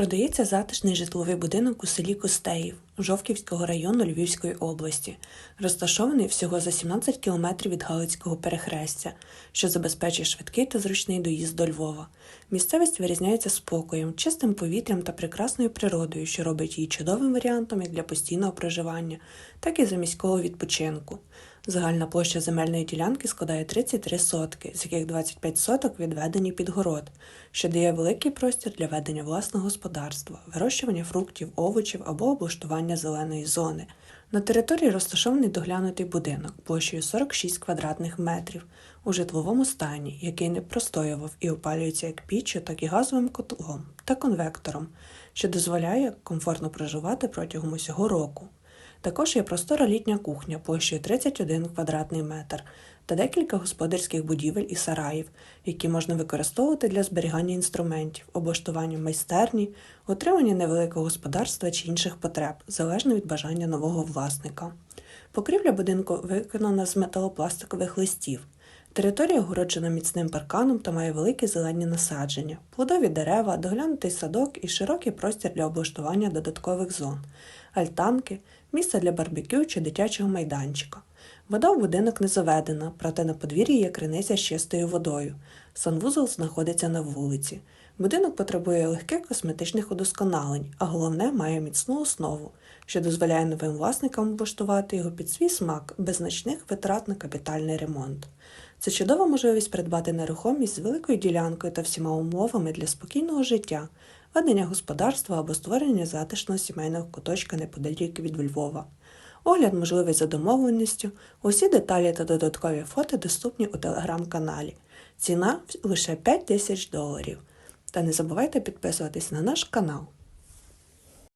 Продається затишний житловий будинок у селі Костеїв Жовківського району Львівської області, розташований всього за 17 кілометрів від Галицького перехрестя, що забезпечує швидкий та зручний доїзд до Львова. Місцевість вирізняється спокоєм, чистим повітрям та прекрасною природою, що робить її чудовим варіантом як для постійного проживання, так і за міського відпочинку. Загальна площа земельної ділянки складає 33 сотки, з яких 25 соток відведені під город, що дає великий простір для ведення власного господарства, вирощування фруктів, овочів або облаштування зеленої зони. На території розташований доглянутий будинок площею 46 квадратних метрів у житловому стані, який не простоював і опалюється як піччю, так і газовим котлом та конвектором, що дозволяє комфортно проживати протягом усього року. Також є простора літня кухня площею 31 квадратний метр та декілька господарських будівель і сараїв, які можна використовувати для зберігання інструментів, облаштування майстерні, отримання невеликого господарства чи інших потреб, залежно від бажання нового власника. Покрівля будинку виконана з металопластикових листів. Територія огороджена міцним парканом та має великі зелені насадження, плодові дерева, доглянутий садок і широкий простір для облаштування додаткових зон, альтанки, місце для барбекю чи дитячого майданчика. Вода в будинок не заведена, проте на подвір'ї є криниця з чистою водою. Санвузол знаходиться на вулиці. Будинок потребує легких косметичних удосконалень, а головне має міцну основу, що дозволяє новим власникам облаштувати його під свій смак без значних витрат на капітальний ремонт. Це чудова можливість придбати нерухомість з великою ділянкою та всіма умовами для спокійного життя, ведення господарства або створення затишного сімейного куточка неподалік від Львова. Огляд можливий за домовленістю. Усі деталі та додаткові фото доступні у телеграм-каналі. Ціна лише 5 тисяч доларів. Та не забувайте підписуватись на наш канал.